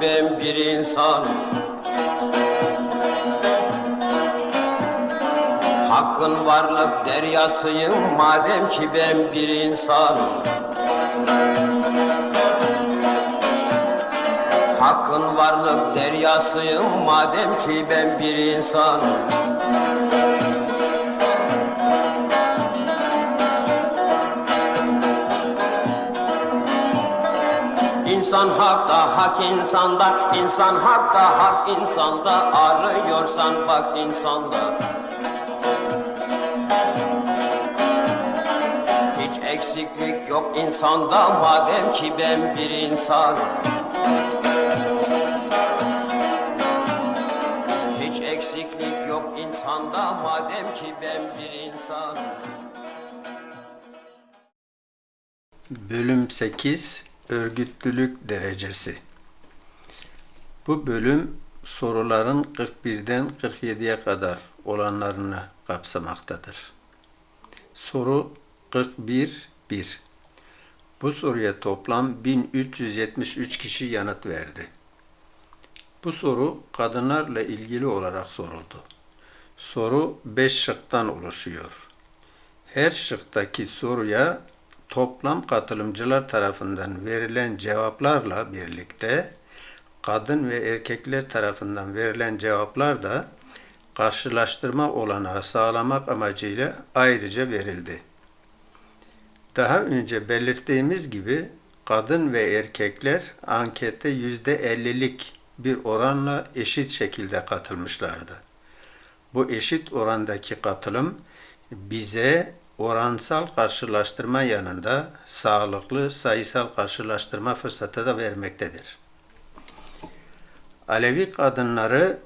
ben bir insan. Hakkın varlık deryasıyım madem ki ben bir insan. Hakkın varlık deryasıyım madem ki ben bir insan İnsan hakta, hak insanda, insan hakta, hak insanda, arıyorsan bak insanda. Hiç eksiklik yok insanda, madem ki ben bir insan. Hiç eksiklik yok insanda, madem ki ben bir insan. Bölüm 8 Örgütlülük derecesi Bu bölüm soruların 41'den 47'ye kadar olanlarını kapsamaktadır. Soru 41 1 Bu soruya toplam 1373 kişi yanıt verdi. Bu soru kadınlarla ilgili olarak soruldu. Soru 5 şıktan oluşuyor. Her şıktaki soruya toplam katılımcılar tarafından verilen cevaplarla birlikte kadın ve erkekler tarafından verilen cevaplar da karşılaştırma olanağı sağlamak amacıyla ayrıca verildi. Daha önce belirttiğimiz gibi kadın ve erkekler ankete yüzde 50'lik bir oranla eşit şekilde katılmışlardı. Bu eşit orandaki katılım bize oransal karşılaştırma yanında sağlıklı sayısal karşılaştırma fırsatı da vermektedir. Alevi kadınları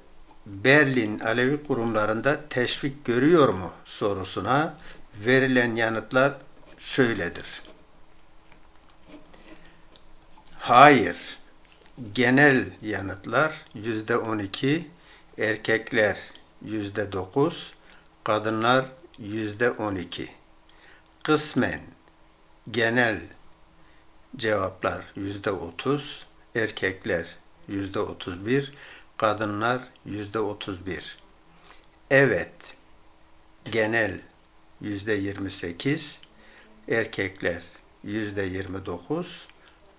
Berlin Alevi kurumlarında teşvik görüyor mu sorusuna verilen yanıtlar şöyledir. Hayır. Genel yanıtlar yüzde on iki, erkekler yüzde dokuz, kadınlar yüzde on iki. Kısmen genel cevaplar yüzde otuz, erkekler yüzde otuz bir, kadınlar yüzde otuz bir. Evet, genel yüzde yirmi sekiz, erkekler yüzde yirmi dokuz,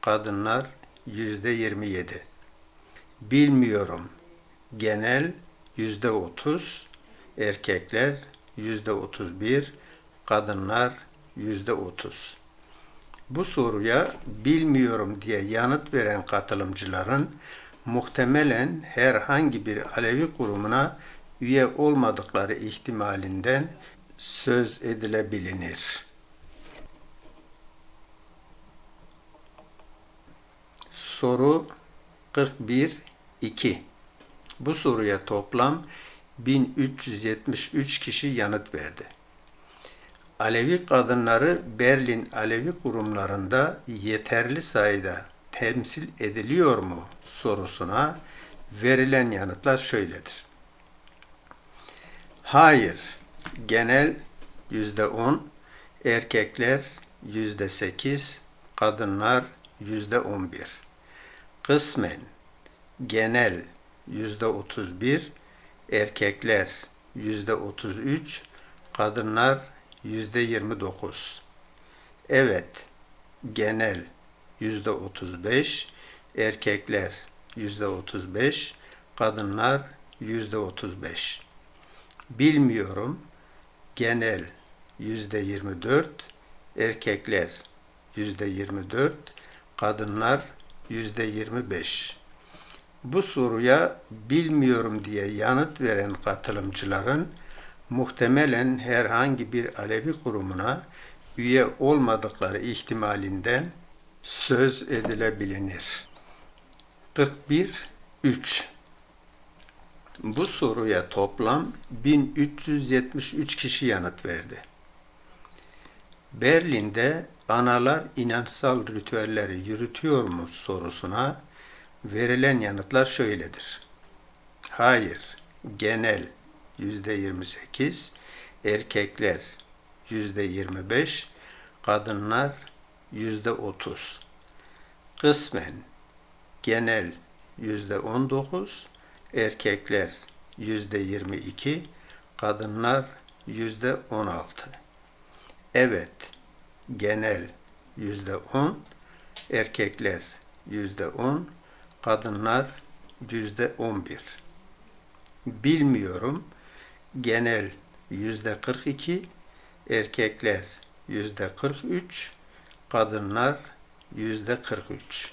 kadınlar yüzde yirmi yedi. Bilmiyorum, genel yüzde otuz, erkekler yüzde otuz bir, kadınlar yüzde otuz. Bu soruya bilmiyorum diye yanıt veren katılımcıların muhtemelen herhangi bir Alevi kurumuna üye olmadıkları ihtimalinden söz edilebilir. Soru 41 2 Bu soruya toplam 1373 kişi yanıt verdi. Alevi kadınları Berlin Alevi kurumlarında yeterli sayıda temsil ediliyor mu sorusuna verilen yanıtlar şöyledir. Hayır, genel yüzde on, erkekler yüzde sekiz, kadınlar yüzde on bir. Kısmen, genel yüzde otuz bir, erkekler yüzde otuz üç, kadınlar yüzde yirmi dokuz. Evet, genel yüzde otuz beş, erkekler yüzde otuz beş, kadınlar yüzde otuz beş. Bilmiyorum, genel yüzde yirmi dört, erkekler yüzde yirmi dört, kadınlar yüzde yirmi beş. Bu soruya bilmiyorum diye yanıt veren katılımcıların muhtemelen herhangi bir Alevi kurumuna üye olmadıkları ihtimalinden söz edilebilir. 41 3 Bu soruya toplam 1373 kişi yanıt verdi. Berlin'de analar inançsal ritüelleri yürütüyor mu sorusuna verilen yanıtlar şöyledir. Hayır, genel yüzde 28, erkekler yüzde 25, kadınlar yüzde 30. kısmen genel yüzde 19, erkekler yüzde 22, kadınlar yüzde 16. Evet, genel yüzde 10, erkekler yüzde 10, kadınlar yüzde 11. Bilmiyorum, genel yüzde 42, erkekler yüzde 43, kadınlar yüzde 43.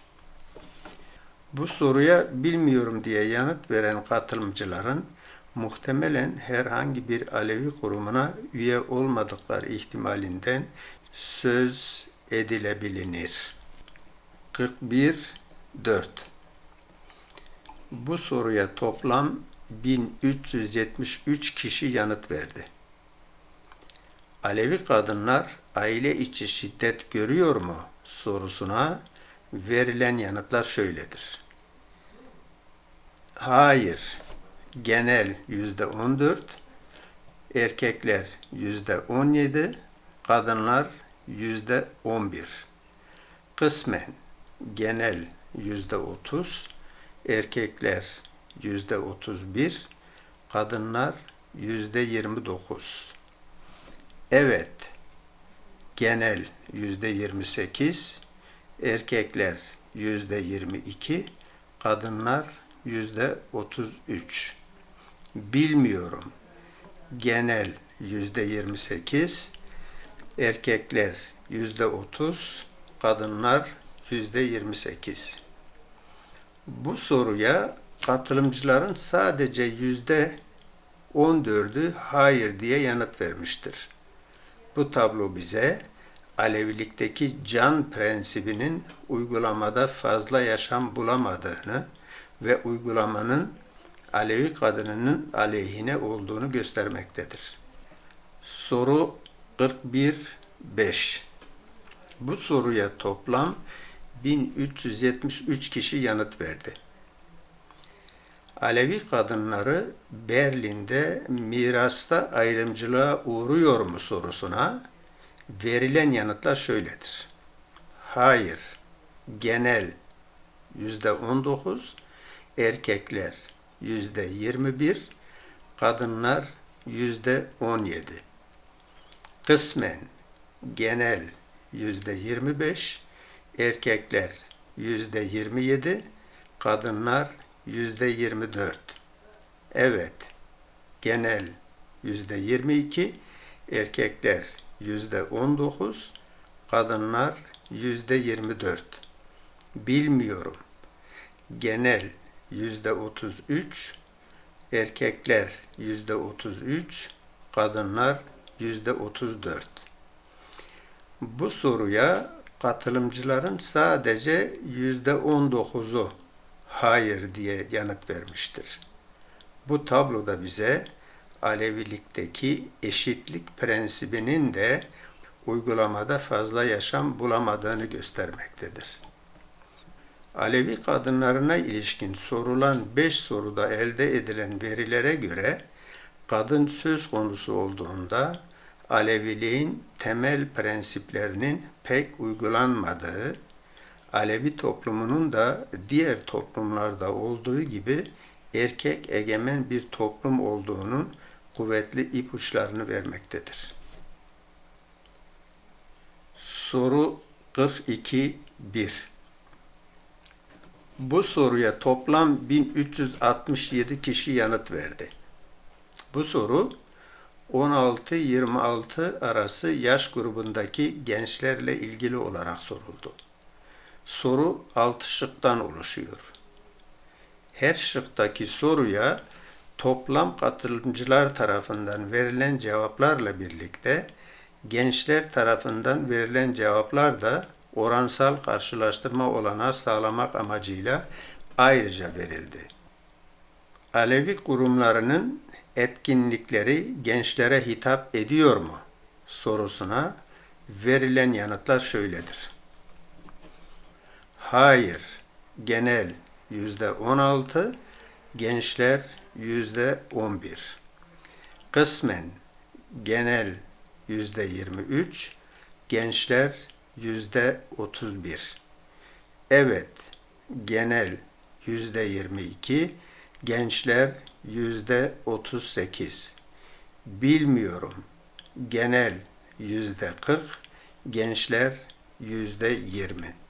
Bu soruya bilmiyorum diye yanıt veren katılımcıların muhtemelen herhangi bir Alevi kurumuna üye olmadıkları ihtimalinden söz edilebilinir. 41 4 Bu soruya toplam 1373 kişi yanıt verdi. Alevi kadınlar aile içi şiddet görüyor mu sorusuna verilen yanıtlar şöyledir. Hayır, genel yüzde 14, erkekler yüzde 17, kadınlar yüzde 11. Kısmen genel yüzde 30, erkekler yüzde 31, kadınlar yüzde 29. Evet, genel yüzde 28, erkekler yüzde 22, kadınlar yüzde 33. Bilmiyorum, genel yüzde 28, erkekler yüzde 30, kadınlar yüzde 28. Bu soruya katılımcıların sadece yüzde 14'ü hayır diye yanıt vermiştir. Bu tablo bize Alevilikteki can prensibinin uygulamada fazla yaşam bulamadığını ve uygulamanın Alevi kadınının aleyhine olduğunu göstermektedir. Soru 41 5 Bu soruya toplam 1373 kişi yanıt verdi. Alevi kadınları Berlin'de mirasta ayrımcılığa uğruyor mu sorusuna verilen yanıtlar şöyledir. Hayır, genel yüzde 19, erkekler yüzde 21, kadınlar yüzde 17. Kısmen genel yüzde 25, erkekler yüzde 27, kadınlar yüzde 24. Evet, genel yüzde 22, erkekler yüzde 19, kadınlar yüzde 24. Bilmiyorum. Genel yüzde 33, erkekler yüzde 33, kadınlar yüzde 34. Bu soruya katılımcıların sadece yüzde 19'u hayır diye yanıt vermiştir. Bu tabloda bize Alevilikteki eşitlik prensibinin de uygulamada fazla yaşam bulamadığını göstermektedir. Alevi kadınlarına ilişkin sorulan 5 soruda elde edilen verilere göre kadın söz konusu olduğunda Aleviliğin temel prensiplerinin pek uygulanmadığı, Alevi toplumunun da diğer toplumlarda olduğu gibi erkek egemen bir toplum olduğunun kuvvetli ipuçlarını vermektedir. Soru 42 1 Bu soruya toplam 1367 kişi yanıt verdi. Bu soru 16-26 arası yaş grubundaki gençlerle ilgili olarak soruldu. Soru 6 şıktan oluşuyor. Her şıktaki soruya toplam katılımcılar tarafından verilen cevaplarla birlikte gençler tarafından verilen cevaplar da oransal karşılaştırma olanağı sağlamak amacıyla ayrıca verildi. Alevi kurumlarının etkinlikleri gençlere hitap ediyor mu sorusuna verilen yanıtlar şöyledir. Hayır, genel yüzde 16, gençler yüzde 11. Kısmen genel yüzde 23, gençler yüzde 31. Evet, genel yüzde 22, gençler yüzde 38. Bilmiyorum, genel yüzde 40, gençler yüzde 20.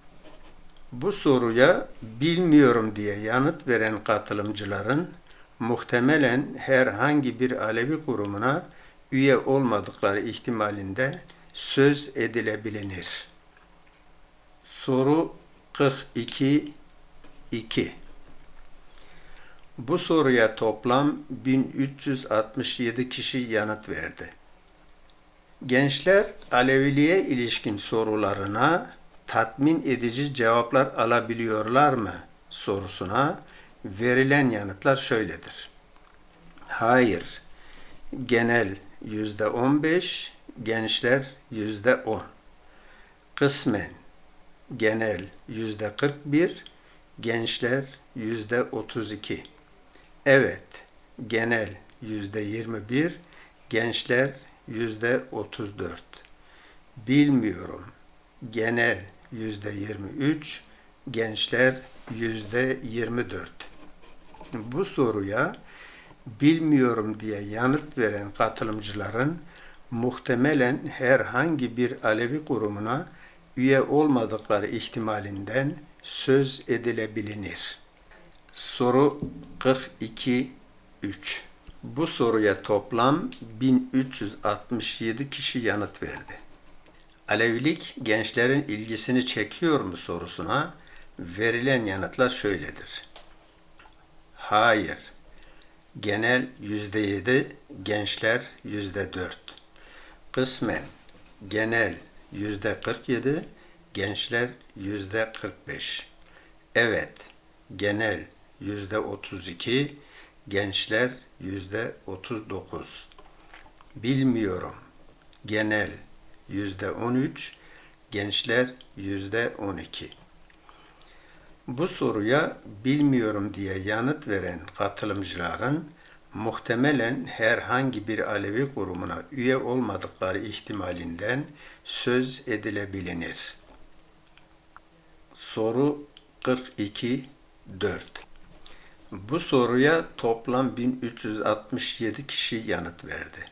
Bu soruya bilmiyorum diye yanıt veren katılımcıların muhtemelen herhangi bir Alevi kurumuna üye olmadıkları ihtimalinde söz edilebilir. Soru 42 2 Bu soruya toplam 1367 kişi yanıt verdi. Gençler Aleviliğe ilişkin sorularına tatmin edici cevaplar alabiliyorlar mı sorusuna verilen yanıtlar şöyledir. Hayır. Genel yüzde 15, gençler yüzde 10. Kısmen genel yüzde 41, gençler yüzde 32. Evet, genel yüzde 21, gençler yüzde 34. Bilmiyorum, genel yüzde 23, gençler yüzde 24. Bu soruya bilmiyorum diye yanıt veren katılımcıların muhtemelen herhangi bir Alevi kurumuna üye olmadıkları ihtimalinden söz edilebilinir. Soru 42 3 Bu soruya toplam 1367 kişi yanıt verdi. Alevilik gençlerin ilgisini çekiyor mu sorusuna verilen yanıtlar şöyledir. Hayır. Genel yüzde yedi, gençler yüzde dört. Kısmen genel yüzde kırk yedi, gençler yüzde kırk beş. Evet, genel yüzde otuz iki, gençler yüzde otuz dokuz. Bilmiyorum. Genel yüzde on üç, gençler yüzde on iki. Bu soruya bilmiyorum diye yanıt veren katılımcıların muhtemelen herhangi bir Alevi kurumuna üye olmadıkları ihtimalinden söz edilebilinir. Soru 42 4 Bu soruya toplam 1367 kişi yanıt verdi.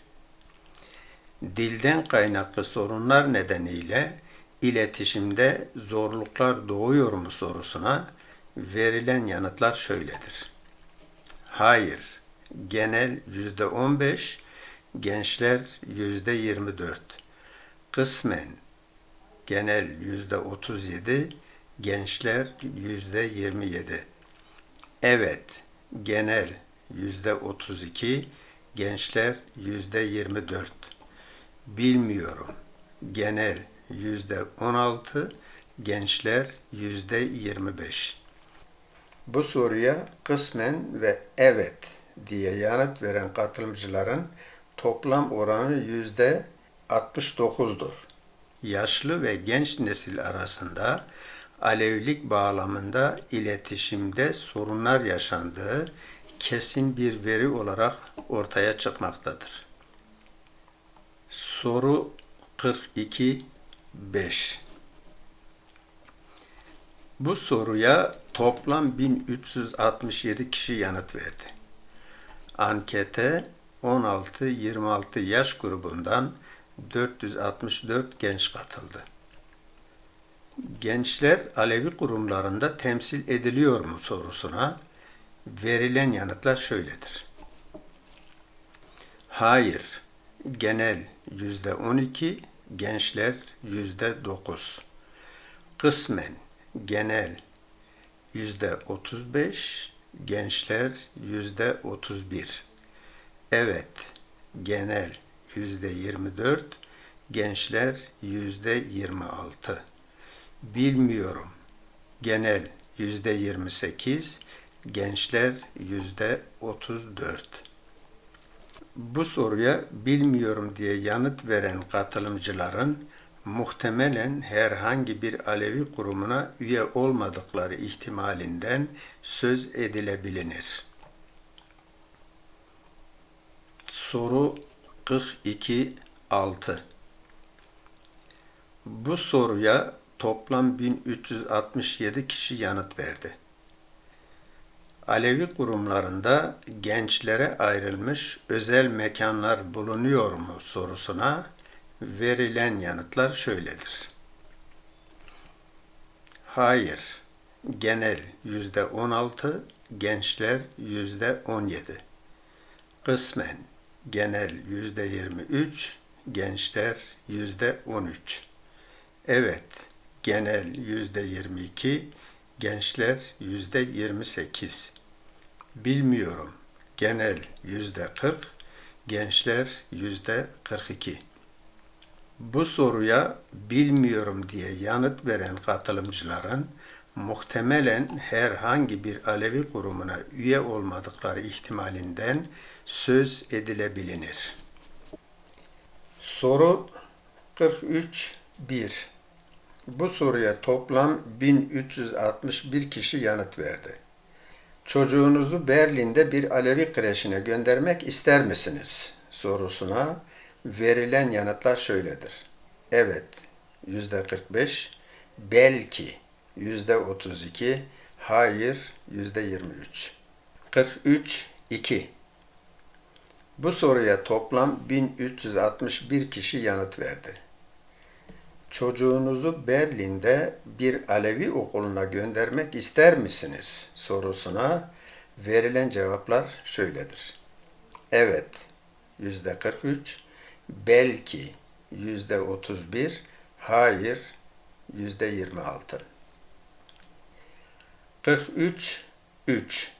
Dilden kaynaklı sorunlar nedeniyle iletişimde zorluklar doğuyor mu sorusuna verilen yanıtlar şöyledir. Hayır, genel yüzde 15, gençler yüzde 24. Kısmen genel yüzde 37, gençler yüzde 27. Evet, genel yüzde 32, gençler yüzde 24. Bilmiyorum, genel yüzde 16, gençler yüzde 25. Bu soruya kısmen ve evet diye yanıt veren katılımcıların toplam oranı yüzde 69'dur. Yaşlı ve genç nesil arasında Alevilik bağlamında iletişimde sorunlar yaşandığı kesin bir veri olarak ortaya çıkmaktadır. Soru 42 5 Bu soruya toplam 1367 kişi yanıt verdi. Ankete 16-26 yaş grubundan 464 genç katıldı. Gençler Alevi kurumlarında temsil ediliyor mu sorusuna verilen yanıtlar şöyledir. Hayır, genel yüzde 12, gençler yüzde 9. Kısmen genel yüzde 35, gençler yüzde 31. Evet, genel yüzde 24, gençler yüzde 26. Bilmiyorum, genel yüzde 28, gençler yüzde 34. Bu soruya bilmiyorum diye yanıt veren katılımcıların muhtemelen herhangi bir Alevi kurumuna üye olmadıkları ihtimalinden söz edilebilinir. Soru 42 6 Bu soruya toplam 1367 kişi yanıt verdi. Alevi kurumlarında gençlere ayrılmış özel mekanlar bulunuyor mu sorusuna verilen yanıtlar şöyledir. Hayır. Genel yüzde 16, gençler yüzde 17. Kısmen genel yüzde 23, gençler yüzde 13. Evet, genel yüzde 22, gençler yüzde 28. Bilmiyorum, genel yüzde 40, gençler yüzde 42. Bu soruya bilmiyorum diye yanıt veren katılımcıların muhtemelen herhangi bir Alevi kurumuna üye olmadıkları ihtimalinden söz edilebilinir. Soru 43 1. Bu soruya toplam 1361 kişi yanıt verdi. Çocuğunuzu Berlin'de bir Alevi kreşine göndermek ister misiniz? sorusuna verilen yanıtlar şöyledir. Evet, yüzde 45, belki yüzde 32, hayır yüzde 23. 43 2. Bu soruya toplam 1361 kişi yanıt verdi. Çocuğunuzu Berlin'de bir Alevi okuluna göndermek ister misiniz? sorusuna verilen cevaplar şöyledir. Evet, yüzde 43, belki yüzde 31, hayır yüzde 26. 43 3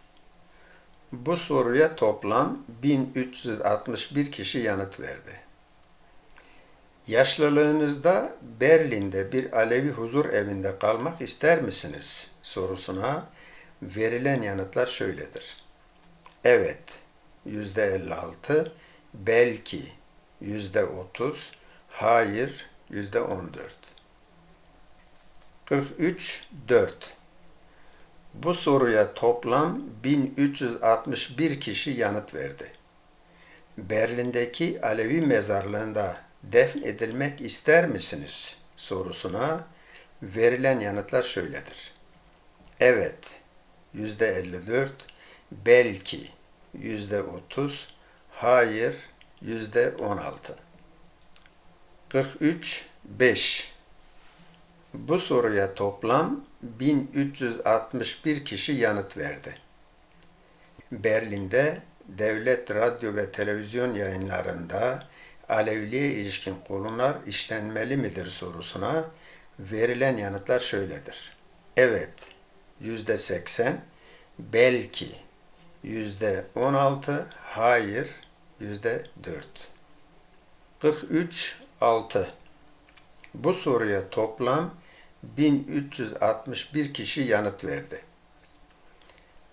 Bu soruya toplam 1361 kişi yanıt verdi. Yaşlılığınızda Berlin'de bir Alevi huzur evinde kalmak ister misiniz? sorusuna verilen yanıtlar şöyledir. Evet, yüzde 56, belki yüzde 30, hayır yüzde 14. 43 4 Bu soruya toplam 1361 kişi yanıt verdi. Berlin'deki Alevi mezarlığında defn edilmek ister misiniz sorusuna verilen yanıtlar şöyledir. Evet, yüzde 54, belki yüzde 30, hayır yüzde 16. 43 5 Bu soruya toplam 1361 kişi yanıt verdi. Berlin'de devlet radyo ve televizyon yayınlarında Aleviliğe ilişkin konular işlenmeli midir sorusuna verilen yanıtlar şöyledir. Evet, yüzde 80, belki yüzde 16, hayır yüzde 4. 43 6 Bu soruya toplam 1361 kişi yanıt verdi.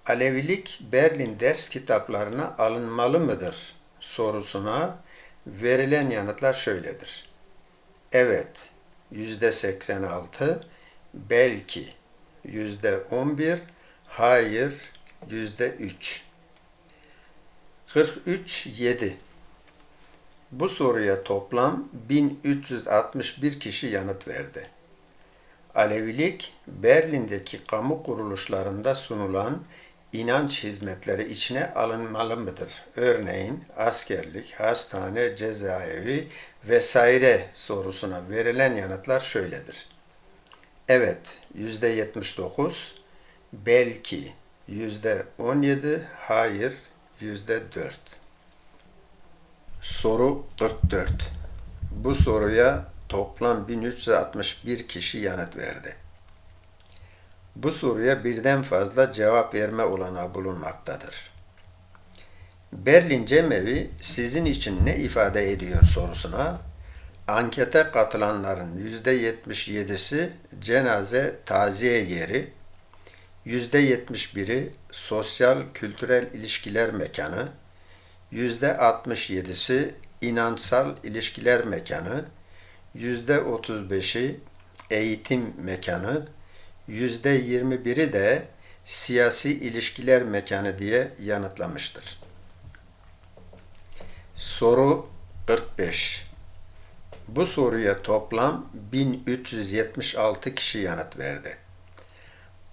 Alevilik Berlin ders kitaplarına alınmalı mıdır sorusuna verilen yanıtlar şöyledir. Evet, yüzde 86, belki yüzde 11, hayır yüzde 3. 43 7 Bu soruya toplam 1361 kişi yanıt verdi. Alevilik, Berlin'deki kamu kuruluşlarında sunulan inanç hizmetleri içine alınmalı mıdır? Örneğin askerlik, hastane, cezaevi vesaire sorusuna verilen yanıtlar şöyledir. Evet, yüzde 79, belki yüzde 17, hayır yüzde 4. Soru 44. Bu soruya toplam 1361 kişi yanıt verdi. Bu soruya birden fazla cevap verme olanağı bulunmaktadır. Berlin Cemevi sizin için ne ifade ediyor sorusuna ankete katılanların %77'si cenaze taziye yeri, %71'i sosyal kültürel ilişkiler mekanı, %67'si inançsal ilişkiler mekanı, %35'i eğitim mekanı, yüzde 21'i de siyasi ilişkiler mekanı diye yanıtlamıştır. Soru 45. Bu soruya toplam 1376 kişi yanıt verdi.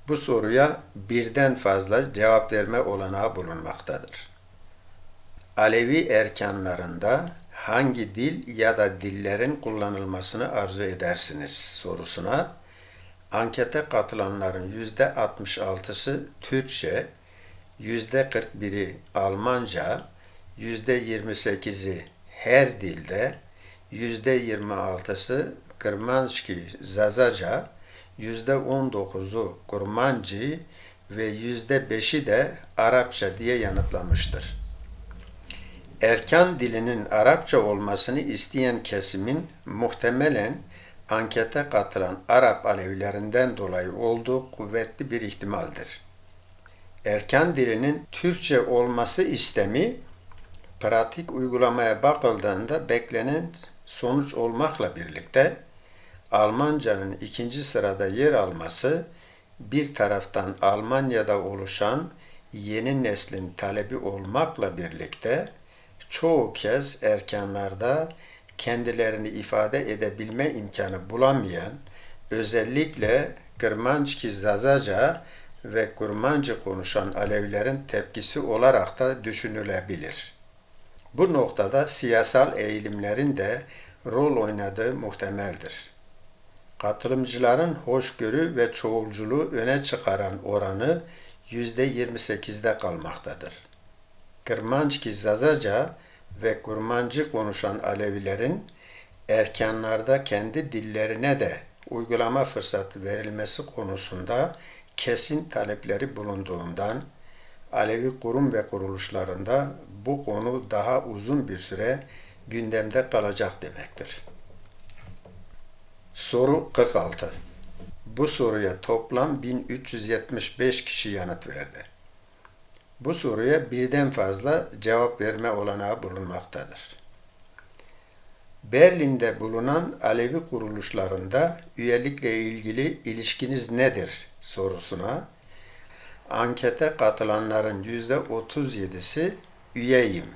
Bu soruya birden fazla cevap verme olanağı bulunmaktadır. Alevi erkanlarında hangi dil ya da dillerin kullanılmasını arzu edersiniz sorusuna ankete katılanların yüzde 66'sı Türkçe, yüzde 41'i Almanca, yüzde 28'i her dilde, yüzde 26'sı Kırmanski Zazaca, yüzde 19'u Kurmanci ve yüzde 5'i de Arapça diye yanıtlamıştır. Erkan dilinin Arapça olmasını isteyen kesimin muhtemelen ankete katılan Arap Alevilerinden dolayı olduğu kuvvetli bir ihtimaldir. Erkan dilinin Türkçe olması istemi pratik uygulamaya bakıldığında beklenen sonuç olmakla birlikte Almanca'nın ikinci sırada yer alması bir taraftan Almanya'da oluşan yeni neslin talebi olmakla birlikte çoğu kez erkanlarda kendilerini ifade edebilme imkanı bulamayan, özellikle Kırmançki Zazaca ve Kurmancı konuşan Alevilerin tepkisi olarak da düşünülebilir. Bu noktada siyasal eğilimlerin de rol oynadığı muhtemeldir. Katılımcıların hoşgörü ve çoğulculuğu öne çıkaran oranı %28'de kalmaktadır. Kırmançki Zazaca ve Kurmancı konuşan Alevilerin erkanlarda kendi dillerine de uygulama fırsatı verilmesi konusunda kesin talepleri bulunduğundan Alevi kurum ve kuruluşlarında bu konu daha uzun bir süre gündemde kalacak demektir. Soru 46. Bu soruya toplam 1375 kişi yanıt verdi. Bu soruya birden fazla cevap verme olanağı bulunmaktadır. Berlin'de bulunan Alevi kuruluşlarında üyelikle ilgili ilişkiniz nedir sorusuna ankete katılanların yüzde 37'si üyeyim,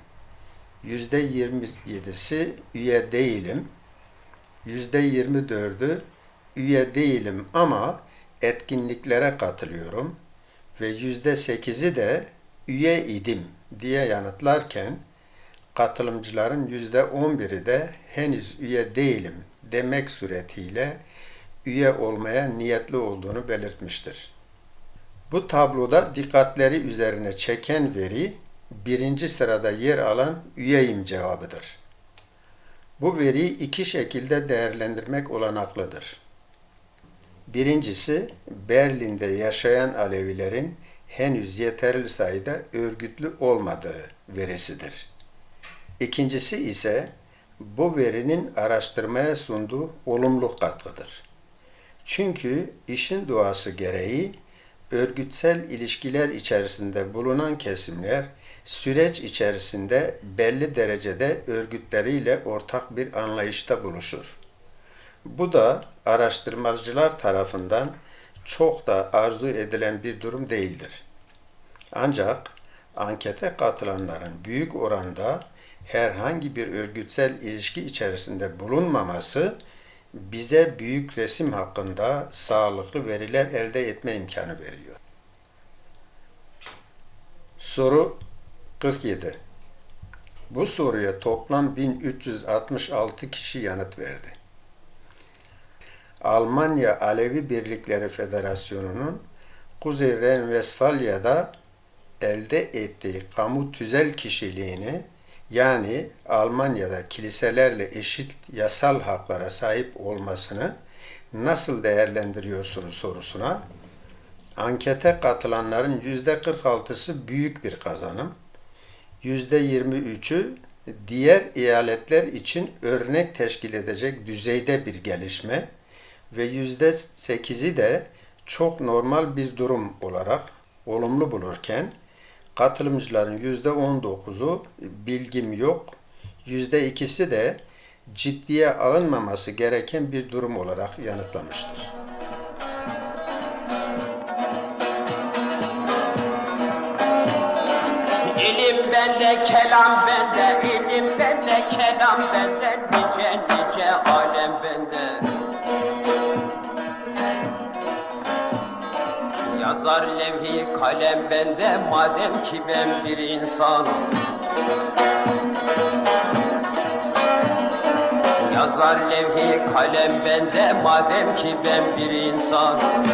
yüzde 27'si üye değilim, yüzde 24'ü üye değilim ama etkinliklere katılıyorum ve yüzde 8'i de üye idim diye yanıtlarken katılımcıların yüzde 11'i de henüz üye değilim demek suretiyle üye olmaya niyetli olduğunu belirtmiştir. Bu tabloda dikkatleri üzerine çeken veri birinci sırada yer alan üyeyim cevabıdır. Bu veriyi iki şekilde değerlendirmek olanaklıdır. Birincisi Berlin'de yaşayan Alevilerin henüz yeterli sayıda örgütlü olmadığı verisidir. İkincisi ise bu verinin araştırmaya sunduğu olumlu katkıdır. Çünkü işin doğası gereği örgütsel ilişkiler içerisinde bulunan kesimler süreç içerisinde belli derecede örgütleriyle ortak bir anlayışta buluşur. Bu da araştırmacılar tarafından çok da arzu edilen bir durum değildir. Ancak ankete katılanların büyük oranda herhangi bir örgütsel ilişki içerisinde bulunmaması bize büyük resim hakkında sağlıklı veriler elde etme imkanı veriyor. Soru 47. Bu soruya toplam 1366 kişi yanıt verdi. Almanya Alevi Birlikleri Federasyonu'nun Kuzey Ren-Vesfalya'da elde ettiği kamu tüzel kişiliğini yani Almanya'da kiliselerle eşit yasal haklara sahip olmasını nasıl değerlendiriyorsunuz sorusuna ankete katılanların yüzde 46'sı büyük bir kazanım, yüzde 23'ü diğer eyaletler için örnek teşkil edecek düzeyde bir gelişme ve yüzde 8'i de çok normal bir durum olarak olumlu bulurken katılımcıların yüzde 19'u bilgim yok, yüzde ikisi de ciddiye alınmaması gereken bir durum olarak yanıtlamıştır. İlim ben bende, kelam bende, ilim bende, kelam bende, nice nice alem Yazar levhi kalem bende, madem ki ben bir insanım. Yazar levhi kalem bende, madem ki ben bir insanım.